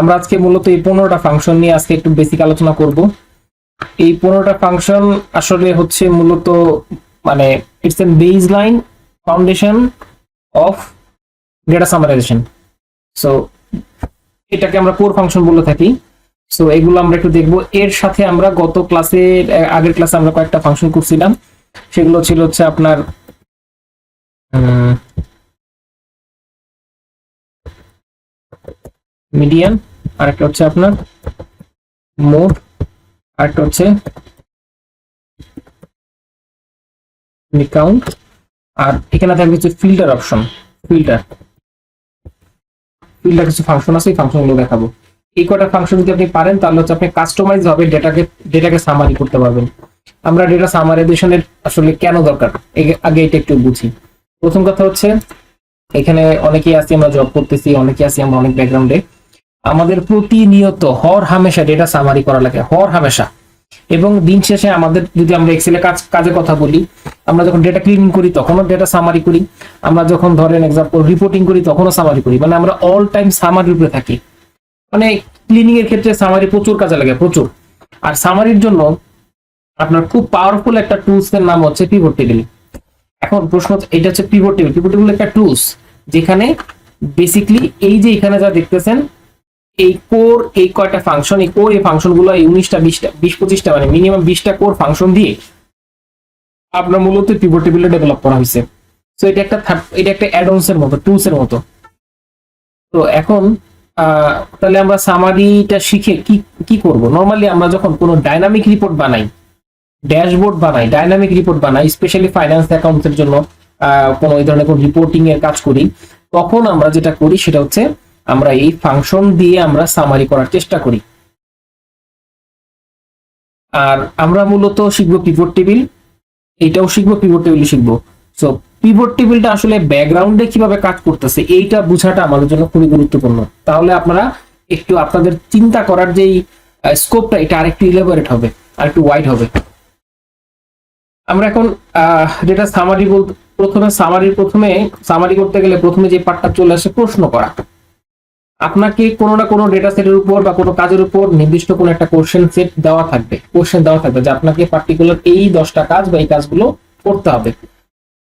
আমরা আজকে মূলত এই পনেরোটা ফাংশন নিয়ে আজকে একটু বেসিক আলোচনা করব। এই পনেরোটা ফাংশন আসলে হচ্ছে মূলত মানে it's an base line foundation of data summarization so এটাকে আমরা কোর ফাংশন বলে থাকি। সো এগুলো আমরা একটু দেখব। এর সাথে আমরা গত ক্লাসে আগের ক্লাসে আমরা কয়েকটা ফাংশন করছিলাম। সেগুলো ছিল হচ্ছে আপনার মিডিয়ান আর একটা হচ্ছে আপনার মোড আর একটা হচ্ছে কাউন্ট আর এখানে থাকবে হচ্ছে ফিল্টার অপশন, ফিল্টার। ফিল্টার কিছু ফাংশন আছে, এই ফাংশনগুলো দেখাবো। এই কটা ফাংশন যদি আপনি পারেন, তাহলে হচ্ছে আপনি কাস্টমাইজ ভাবে ডেটাকে ডেটাকে সামারি করতে পারবেন। আমরা ডেটা সামারাইজেশনের আসলে কেন দরকার? আগে এটা একটু বুঝি। প্রথম কথা হচ্ছে, এখানে অনেকেই আছি, আমরা জব করতেছি, অনেকেই আছি, আমরা অনেক ব্যাকগ্রাউন্ডে আমাদের প্রতিনিয়ত হর হামেশা ডেটা সামারি করা লাগে, হর হামেশা। এবং দিন শেষে আমাদের যদি আমরা এক্সেলে কাজ কাজের কথা বলি, আমরা যখন ডেটা ক্লিনিং করি, তখনও ডেটা সামারি করি। আমরা যখন ধরেন এক্সাম্পল রিপোর্টিং করি, তখনও সামারি করি। মানে আমরা অল টাইম সামারির উপরে থাকি। মানে ক্লিনিং এর ক্ষেত্রে সামারি প্রচুর কাজে লাগে, প্রচুর। আর সামারির জন্য আপনার খুব পাওয়ারফুল একটা টুলস এর নাম হচ্ছে পিভট টেবিল এখন প্রশ্ন এটা হচ্ছে পিভট টেবিল পিভট টেবিল একটা টুলস যেখানে বেসিকলি এই যে এখানে যা দেখতেছেন এই কোর এই কয়টা ফাংশন এই কোর এই ফাংশনগুলো এই উনিশটা, বিশটা, বিশ পঁচিশটা মানে মিনিমাম বিশটা কোর ফাংশন দিয়ে আপনার মূলত পিভট টেবিলে ডেভেলপ করা হয়েছে। তো এটা একটা এটা একটা অ্যাডন্স এর মতো টুলস এর মতো। তো এখন তাহলে আমরা সামারিটা শিখে কি কি করব? নর্মালি আমরা যখন কোনো ডাইনামিক রিপোর্ট বানাই ড্যাশবোর্ড বানাই ডাইনামিক রিপোর্ট বানাই স্পেশালি ফাইন্যান্স অ্যাকাউন্টের জন্য কোনো এই ধরনের কোনো রিপোর্টিং এর কাজ করি, তখন আমরা যেটা করি সেটা হচ্ছে আমরা এই ফাংশন দিয়ে আমরা সামারি করার চেষ্টা করি। আর আমরা মূলত শিখব পিভট টেবিল এটাও শিখব পিভট টেবিল শিখব। সো পিভট টেবিলটা আসলে ব্যাকগ্রাউন্ডে কীভাবে কাজ করতেছে, এইটা বোঝাটা আমাদের জন্য খুবই গুরুত্বপূর্ণ। তাহলে আপনারা একটু আপনাদের চিন্তা করার যেই স্কোপটা এটা আরেকটু ইলেবোরেট হবে, আরেকটু ওয়াইড হবে। আমরা এখন যেটা সামারি বলতে প্রথমে সামারির প্রথমে সামারি করতে গেলে প্রথমে যে পার্টটা চলে আসে প্রশ্ন করা। আপনাকে কোনো না কোনো ডেটা সেটের উপর বা কোনো কাজের উপর নির্দিষ্ট কোনো একটা কোশ্চেন সেট দেওয়া থাকবে। কোশ্চেন দেওয়া থাকবে যে আপনাকে পার্টিকুলার এই দশটা কাজ বা এই কাজগুলো করতে হবে।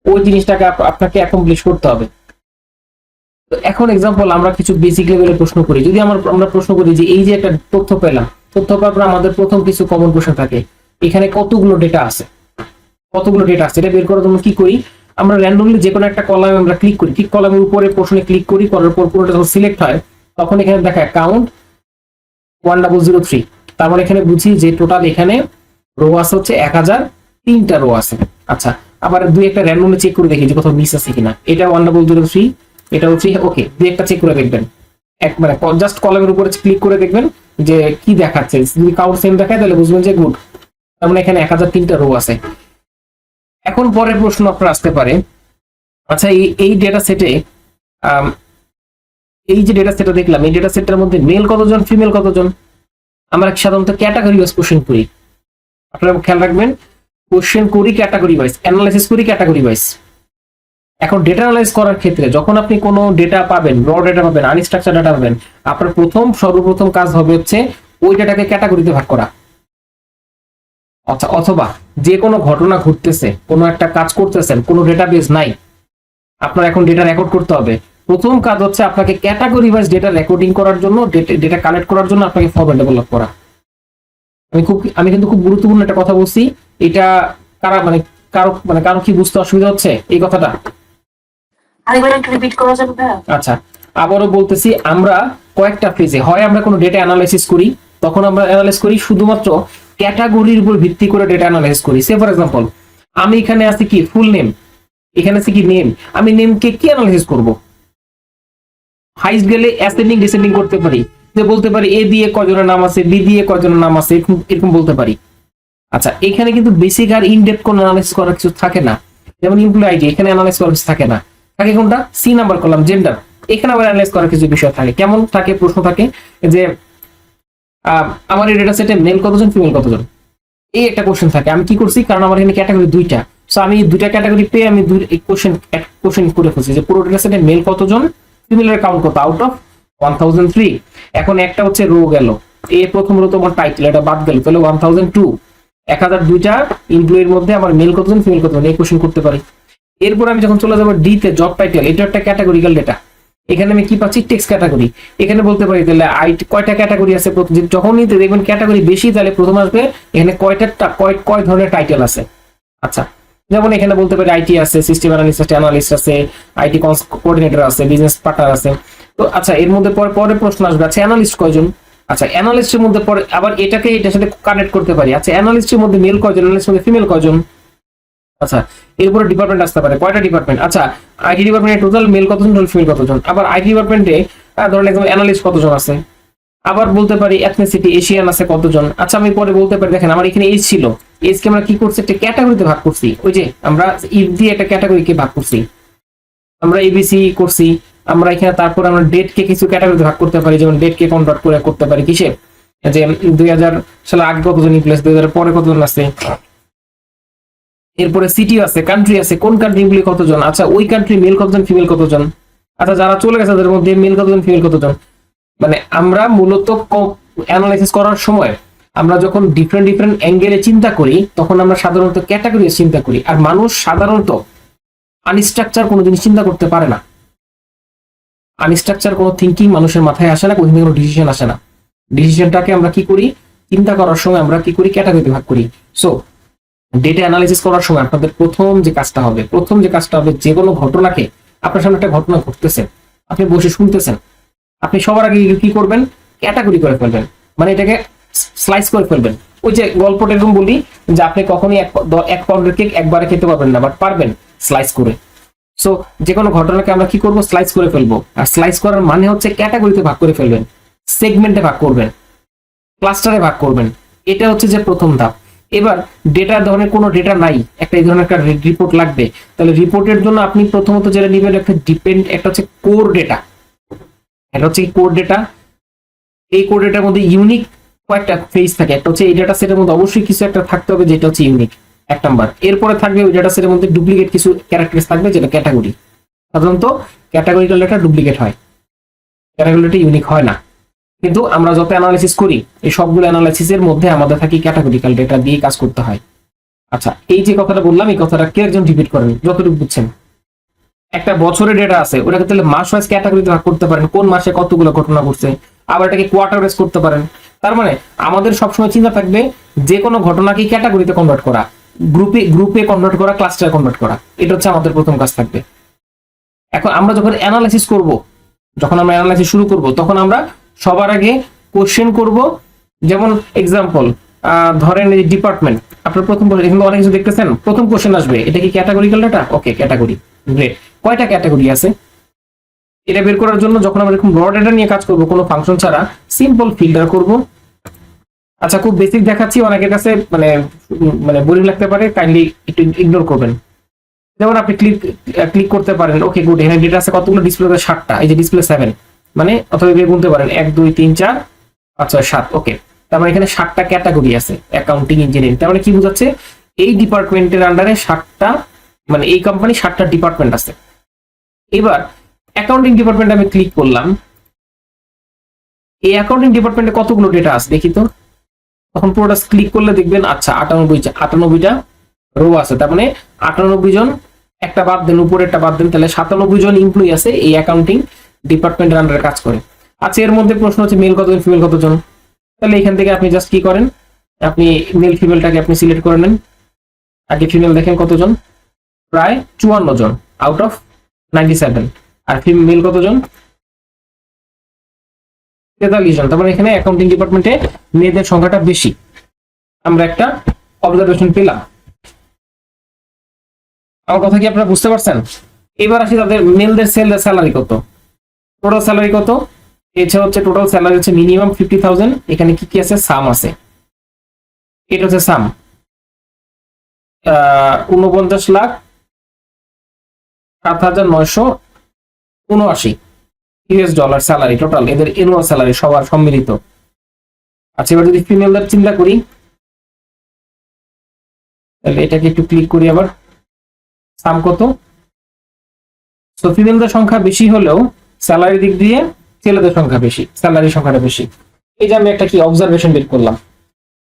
ওই জিনিসটাকে আপ- আপনাকে অ্যাকমপ্লিশ করতে হবে। এখন এক্সাম্পল আমরা কিছু বেসিক লেভেলের প্রশ্ন করি। যদি আমার প্রশ্ন করি যে এই যে একটা তথ্য পেলাম, তথ্য পাওয়ার পর আমাদের প্রথম কিছু কমন কোশ্চেন থাকে। এখানে কতগুলো ডেটা আছে? কতগুলো ডেটা আছে? এটা বের করার জন্য কি করি? আমরা র্যান্ডমলি যে কোনো একটা কলামে আমরা ক্লিক করি। ঠিক কলামের উপরে প্রশ্নে ক্লিক করি, করার পর পুরোটা যখন সিলেক্ট হয় তখন এখানে দেখায় count one double zero three তার মানে এখানে বুঝি যে টোটাল এখানে রো আছে হচ্ছে এক হাজার, তিনটা রো আছে। আচ্ছা আবার দুই একটা র্যান্ডমলি চেক করে দেখি যে কোথাও মিস আছে কিনা। এটা ওয়ান ডাবল জিরো থ্রি এটা হচ্ছে ওকে দুই একটা চেক করে দেখবেন। এক মানে জাস্ট কলামের উপরে ক্লিক করে দেখবেন যে কি দেখাচ্ছে। যদি কাউন্ট সেম দেখায়, তাহলে বুঝবেন যে গুড তার মানে এখানে এক হাজার, তিনটা রো আছে। এখন পরের প্রশ্ন আপনার আসতে পারে। আচ্ছা এই এই ডেটা সেটে এই যে ডেটা সেটটা দেখলাম, এই ডেটা সেটটার মধ্যে মেল কতজন ফিমেল কতজন? আমরা সাধারণত ক্যাটাগরি ওয়াইজ কোশ্চেন করি। আপনারা খেয়াল রাখবেন কোশ্চেন করি ক্যাটাগরি ওয়াইজ অ্যানালাইসিস করি ক্যাটাগরি ওয়াইজ এখন ডেটা অ্যানালাইজ করার ক্ষেত্রে যখন আপনি কোনো ডেটা পাবেন র ডেটা পাবেন আনস্ট্রাকচার ডেটা পাবেন, আপনার প্রথম, সর্বপ্রথম কাজ হবে হচ্ছে ওই ডেটাকে ক্যাটাগরিতে ভাগ করা। আচ্ছা অথবা যে কোনো ঘটনা ঘটতেছে, কোনো একটা কাজ করতেছেন, কোনো ডেটাবেস নাই, আপনার এখন ডেটা রেকর্ড করতে হবে। প্রথম কাজ হচ্ছে আপনাকে ক্যাটাগরি ওয়াইজ ডেটা রেকর্ডিং করার জন্য ডেটা কালেক্ট করার জন্য আপনাকে ফরম্যাট ডেভেলপ করা। আমি খুব আমি কিন্তু খুব গুরুত্বপূর্ণ একটা কথা বলছি। এটা কারা মানে কারও মানে কারও কি বুঝতে অসুবিধা হচ্ছে? এই কথাটা? আচ্ছা আবারও বলতেছি আমরা কয়েকটা ফেজে হয় আমরা কোনো ডেটা অ্যানালাইসিস করি তখন আমরা অ্যানালাইস করি শুধুমাত্র ক্যাটাগরির উপর ভিত্তি করে ডেটা অ্যানালাইজ করি। সে ফর এক্সাম্পল আমি এখানে আছি কি? ফুল নেম এখানে আছে কি? নেম আমি নেমকে কি অ্যানালাইসিস করব? হাইস্ট গেলে অ্যাসেন্ডিং ডিসেন্ডিং করতে পারি। যে বলতে পারি এ দিয়ে কজনের নাম আছে বি দিয়ে কজনের নাম আছে, এরকম বলতে পারি। আচ্ছা এখানে কিন্তু বেসিক আর ইনডেপথ কোনো অ্যানালাইসিস করার কিছু থাকে না। যেমন ইমপ্লয় আইডি এখানে অ্যানালাইজ করার কিছু থাকে না। থাকে কোনটা? সি নাম্বার করলাম জেন্ডার এখানে আবার অ্যানালাইজ করার কিছু বিষয় থাকে। কেমন থাকে? প্রশ্ন থাকে যে আমার এই ডেটা সেটে মেল কতজন ফিমেল কতজন? এই একটা কোশ্চেন থাকে। আমি কি করছি? কারণ আমার এখানে ক্যাটাগরি দুইটা। সো আমি দুইটা ক্যাটাগরি পেয়ে আমি দুই কোশ্চেন কোশ্চেন করে ফেলছি যে পুরো ডেটা সেটে মেল কতজন ফিমেলের কাউন্ট কত? Out of one thousand three এখন একটা হচ্ছে রো গেল। এ প্রথম রো তোমার টাইটেল এটা বাদ গেল। তাহলে ওয়ান থাউজেন্ড টু এক মধ্যে আমার মেল কতজন ফিমেল কতজন এই কোশ্চেন করতে পারি। এরপর আমি যখন চলে যাব ডি তে জব টাইটেল এটা একটা ক্যাটাগরিক্যাল ডেটা এখানে আমি কি পাচ্ছি? টেক্সট ক্যাটাগরি এখানে বলতে পারি, তাহলে আইটি কয়টা ক্যাটাগরি আছে? যখনই দেখবেন ক্যাটাগরি বেশি, তাহলে প্রথম আসবে, এখানে কয়টা কয় কয় ধরনের টাইটেল আছে? আচ্ছা। যেমন এখানে বলতে পারি আইটি আছে সিস্টেম অ্যানালিস্ট আছে অ্যানালিস্ট আছে আইটি কোঅর্ডিনেটর আছে বিজনেস পার্টনার আছে। তো আচ্ছা এর মধ্যে পরে পরে প্রশ্ন আসবে। আচ্ছা অ্যানালিস্ট কয়জন? আচ্ছা অ্যানালিস্টের মধ্যে পরে আবার এটাকে এটার সাথে কানেক্ট করতে পারি। আচ্ছা অ্যানালিস্টের মধ্যে মেল কয়জন? অ্যানালিস্টের মধ্যে ফিমেল কয়জন? আচ্ছা এরপরে ডিপার্টমেন্ট আসতে পারে। কয়টা ডিপার্টমেন্ট আচ্ছা আইটি ডিপার্টমেন্টে টোটাল মেল কতজন? টোটাল ফিমেল কতজন? আবার আইটি ডিপার্টমেন্টে ধরেন একদম অ্যানালিস্ট কতজন আছে? আবার বলতে পারি এথনিসিটি এশিয়ান আছে কতজন? আচ্ছা আমি পরে বলতে পারি, দেখেন আমার এখানে এজ ছিল। এজকে আমরা কি করছি? একটা ক্যাটাগরিতে ভাগ করছি। ওই যে, আমরা ইফ দিয়ে একটা ক্যাটাগরিকে ভাগ করছি। আমরা এবিসি করছি। আমরা এখানে তারপর আমরা ডেট কে কিছু ক্যাটাগরিতে ভাগ করতে পারি, যেমন ডেট কে কনভার্ট করে করতে পারি, কিসে? যে, দুই হাজার সালে আগে কতজন ইমপ্লেস দুই হাজার পরে কতজন আছে? এরপরে সিটি আছে কান্ট্রি আছে, কোন কান্ট্রি গুলি কতজন? আচ্ছা ওই কান্ট্রি মেল কতজন ফিমেল কতজন? আচ্ছা যারা চলে গেছে তাদের মধ্যে মেল কতজন ফিমেল কতজন? মানে আমরা মূলত অ্যানালাইসিস করার সময় আমরা যখন ডিফারেন্ট ডিফারেন্ট অ্যাঙ্গেলে চিন্তা করি, তখন আমরা সাধারণত ক্যাটাগরি চিন্তা করি। আর মানুষ সাধারণত আনস্ট্রাকচার কোনো জিনিস চিন্তা করতে পারে না। আনস্ট্রাকচার কোনো থিঙ্কিং মানুষের মাথায় আসে না কোথাও কোনো ডিসিশন আসে না। ডিসিশনটাকে আমরা কি করি? চিন্তা করার সময় আমরা কি করি? ক্যাটাগরিতে ভাগ করি। সো ডেটা অ্যানালাইসিস করার সময় আপনাদের প্রথম যে কাজটা হবে, প্রথম যে কাজটা হবে, যে কোনো ঘটনাকে, আপনার সামনে একটা ঘটনা ঘটতেছে, আপনি বসে শুনতেছেন আপনি সবার আগে কি করবেন? ক্যাটাগরি করে ফেলবেন। মানে এটাকে স্লাইস করে ফেলবেন। ওই যে গল্পটা এরকম বলি যে আপনি কখনই এক পাউন্ডের কেক একবারে খেতে পারবেন না বাট পারবেন স্লাইস করে। সো যে কোনো ঘটনাকে আমরা কি করব? স্লাইস করে ফেলব। আর স্লাইস করার মানে হচ্ছে ক্যাটাগরিতে ভাগ করে ফেলবেন সেগমেন্টে ভাগ করবেন ক্লাস্টারে ভাগ করবেন। এটা হচ্ছে যে প্রথম ধাপ। এবার ডেটা ধরনের কোনো ডেটা নাই, একটা এই ধরনের একটা রিপোর্ট লাগবে। তাহলে রিপোর্টের জন্য আপনি প্রথমত যেটা নেবেন, একটা ডিপেন্ড একটা হচ্ছে কোর ডেটা এটা হচ্ছে কোড ডেটা এই কোড ডেটার মধ্যে ইউনিক কয়েকটা ফেজ থাকে। একটা হচ্ছে এই ডেটা সেটের মধ্যে অবশ্যই কিছু একটা থাকতে হবে যেটা হচ্ছে ইউনিক এক নাম্বার এরপরে থাকবে ওই ডেটা সেটের মধ্যে ডুপ্লিকেট কিছু ক্যারেক্টার থাকবে যেটা ক্যাটাগরি সাধারণত ক্যাটাগরিক্যাল ডেটা ডুপ্লিকেট হয়। ক্যাটাগরি ডেটা ইউনিক হয় না। কিন্তু আমরা যত অ্যানালাইসিস করি, এই সবগুলো অ্যানালাইসিসের মধ্যে আমাদের থাকি ক্যাটাগরিক্যাল ডেটা দিয়ে কাজ করতে হয়। আচ্ছা এই যে কথাটা বললাম, এই কথাটা কে একজন রিপিট করেন? যতটুকু বুঝছেন। একটা বছরের ডেটা আছে, ওটাকে তাহলে মাস ওয়াইজ ক্যাটাগরিতে ভাগ করতে পারেন, কোন মাসে কতগুলো ঘটনা ঘটছে, আবার এটাকে কোয়ার্টার ওয়াইজ করতে পারেন। তার মানে আমাদের সবসময় চিন্তা থাকবে যে কোনো ঘটনাকে ক্যাটাগরিতে কনভার্ট করা গ্রুপে গ্রুপে কনভার্ট করা ক্লাস্টারে কনভার্ট করা, এটা হচ্ছে আমাদের প্রথম কাজ থাকবে। এখন আমরা যখন অ্যানালাইসিস করব, যখন আমরা অ্যানালাইসিস শুরু করব, তখন আমরা সবার আগে কোশ্চেন করব, যেমন এক্সাম্পল ধরেন এই ডিপার্টমেন্ট আপনার প্রথম এখানে অনেক কিছু দেখতেছেন, প্রথম কোশ্চেন আসবে, এটা কি categorical data okay category great কয়টা ক্যাটাগরি আছে? এটা বের করার জন্য যখন আমরা এরকম র ডেটা নিয়ে কাজ করব, কোনো ফাংশন ছাড়া সিম্পল ফিল্টার করব। আচ্ছা খুব বেসিক দেখাচ্ছি, অনেকের কাছে মানে মানে বোরিং লাগতে পারে কাইন্ডলি একটু ইগনোর করবেন। যেমন আপনি ক্লিক ক্লিক করতে পারেন ওকে গুড এখানে ডেটা আছে কতগুলো? ডিসপ্লে আছে সাতটা, এই যে ডিসপ্লে সেভেন মানে অথবা এভাবে গুনতে পারেন, এক, দুই, তিন, চার, পাঁচ, ছয়, সাত ওকে তার মানে এখানে সাতটা ক্যাটাগরি আছে অ্যাকাউন্টিং ইঞ্জিনিয়ারিং তার মানে কি বোঝাচ্ছে? এই ডিপার্টমেন্টের আন্ডারে সাতটা মানে এই কোম্পানি সাতটা ডিপার্টমেন্ট আছে। এবার অ্যাকাউন্টিং ডিপার্টমেন্টে আমি ক্লিক করলাম। এই অ্যাকাউন্টিং ডিপার্টমেন্টে কতগুলো ডেটা আছে দেখি তো? তখন পুরোটা ক্লিক করলে দেখবেন আচ্ছা আটানব্বই আটানব্বইটা রো আছে। তার মানে আটানব্বই জন, একটা বাদ দেন উপরে একটা বাদ দেন, তাহলে সাতানব্বই জন এমপ্লয়ি আছে এই অ্যাকাউন্টিং ডিপার্টমেন্টের আন্ডারে কাজ করে। আচ্ছা এর মধ্যে প্রশ্ন হচ্ছে মেল কতজন ফিমেল কতজন? তাহলে এখান থেকে আপনি জাস্ট কি করেন? আপনি মেল ফিমেলটাকে আপনি সিলেক্ট করে নেন। আগে ফিমেল দেখেন কতজন? প্রায় চুয়ান্ন জন আউট অফ আর মেল কতজন? তেতাল্লিশ জন। তার মানে এখানে অ্যাকাউন্টিং ডিপার্টমেন্টে মেয়েদের সংখ্যাটা বেশি। আমরা একটা অবজারভেশন পেলাম। আমার কথা কি আপনারা বুঝতে পারছেন? এবার আসি তাদের মেলদের সেল স্যালারি কত? টোটাল স্যালারি কত? এছাড়া হচ্ছে টোটাল স্যালারি হচ্ছে মিনিমাম ফিফটি থাউজেন্ড এখানে কি কি আছে? সাম আছে। এটা হচ্ছে সাম উনপঞ্চাশ লাখ সাত হাজার নয়শো উনআশি ইউএস ডলার স্যালারি টোটাল এদের এনুয়াল স্যালারি সবার সম্মিলিত। আচ্ছা এবার যদি ফিমেলদের চিন্তা করি, তাহলে এটাকে একটু ক্লিক করি আবার। সাম কত? তো ফিমেলদের সংখ্যা বেশি হলেও স্যালারি দিক দিয়ে ছেলেদের সংখ্যা বেশি স্যালারি সংখ্যাটা বেশি। এই যে আমি একটা কি অবজারভেশন বের করলাম।